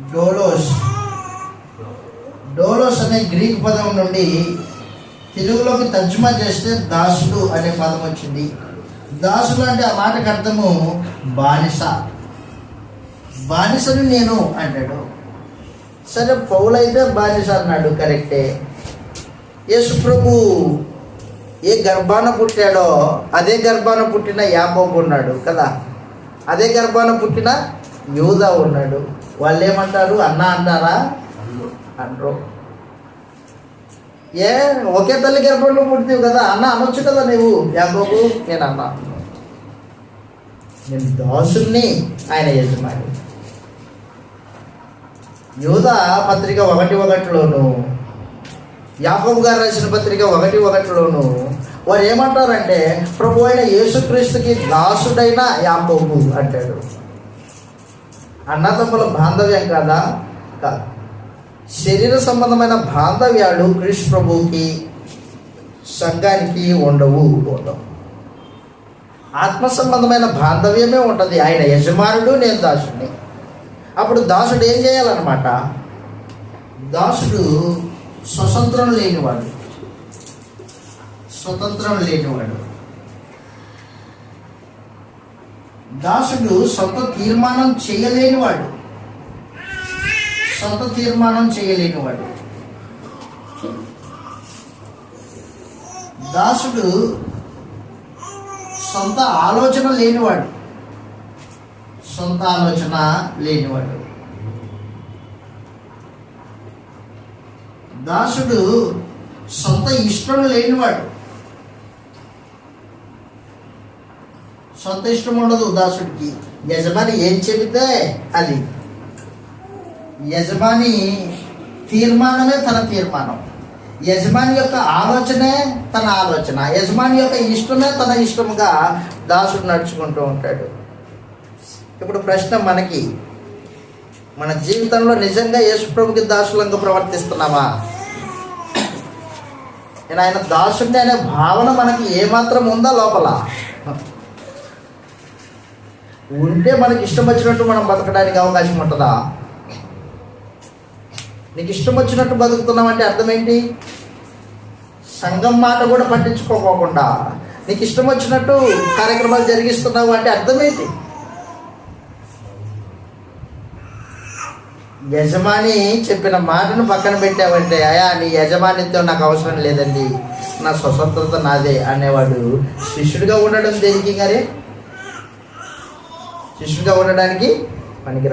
డోలోస్. డోలోస్ అనే గ్రీక్ పదం నుండి తెలుగులోకి తర్జుమా చేస్తే దాసుడు అనే పదం వచ్చింది. దాసుడు అంటే ఆ మాటకు అర్థము బానిస. బానిసను నేను అంటాడు. సరే పౌలైతే బానిస అన్నాడు కరెక్టే. యేసు ప్రభు ఏ గర్భాన పుట్టాడో అదే గర్భాన పుట్టిన యాకోబు ఉన్నాడు కదా. అదే గర్భాన పుట్టిన యూదా ఉన్నాడు. వాళ్ళు ఏమంటారు అన్న అంటారా? అనరు ఏ ఒకే తల్లి గర్భంలో పుట్టింది కదా. అన్న అనొచ్చు కదా నువ్వు యాకోబు? నేను అన్నా. నేను దాసుని ఆయన యజమాని. యూదా పత్రిక ఒకటి ఒకటిలోను యాకోబు గారు రాసిన పత్రిక ఒకటి ఒకటిలోను వారు ఏమంటారంటే ప్రభు అయిన యేసుక్రీస్తుకి దాసుడైన యాకోబు అంటాడు అన్నదమ్ముల బాంధవ్యం కాదా? కాదు శరీర సంబంధమైన బాంధవ్యాలు క్రీస్తు ప్రభువుకి సంఘానికి ఉండవు ఉండవు. ఆత్మ సంబంధమైన బాంధవ్యమే ఉంటుంది. ఆయన యజమానుడు నేను దాసుడిని అప్పుడు దాసుడు ఏం చేయాలన్నమాట? దాసుడు స్వతంత్రం లేనివాడు. స్వతంత్రం లేనివాడు. దాసుడు సొంత తీర్మానం చేయలేనివాడు. సొంత తీర్మానం చేయలేనివాడు. దాసుడు సొంత ఆలోచన లేనివాడు. సొంత ఆలోచన లేనివాడు. దాసుడు సొంత ఇష్టం లేనివాడు. సొంత ఇష్టం ఉండదు దాసుడికి. యజమాని ఏం చెబితే అది. యజమాని తీర్మానమే తన తీర్మానం. యజమాని యొక్క ఆలోచనే తన ఆలోచన. యజమాని యొక్క ఇష్టమే తన ఇష్టముగా దాసుడు నడుచుకుంటూ ఉంటాడు. ఇప్పుడు ప్రశ్న మనకి మన జీవితంలో నిజంగా యేసుప్రభుకి దాసులంగా ప్రవర్తిస్తున్నామా? నేను ఆయన దాసుడిని అనే భావన మనకి ఏమాత్రం ఉందా లోపల? ఉంటే మనకి ఇష్టం వచ్చినట్టు మనం బతకడానికి అవకాశం ఉంటుందా? నీకు ఇష్టం వచ్చినట్టు బతుకుతున్నామంటే అర్థం ఏంటి సంఘం మాట కూడా పట్టించుకోకుండా నీకు ఇష్టం వచ్చినట్టు కార్యక్రమాలు జరిగిస్తున్నావు అంటే అర్థం ఏంటి యజమాని చెప్పిన మాటను పక్కన పెట్టావంటే అయా నీ యజమానిత్వం నాకు అవసరం లేదండి. నా స్వతంత్రత నాదే అనేవాడు శిష్యుడిగా ఉండడం దేనికి గారే శిష్యుగా ఉండడానికి పనికిరా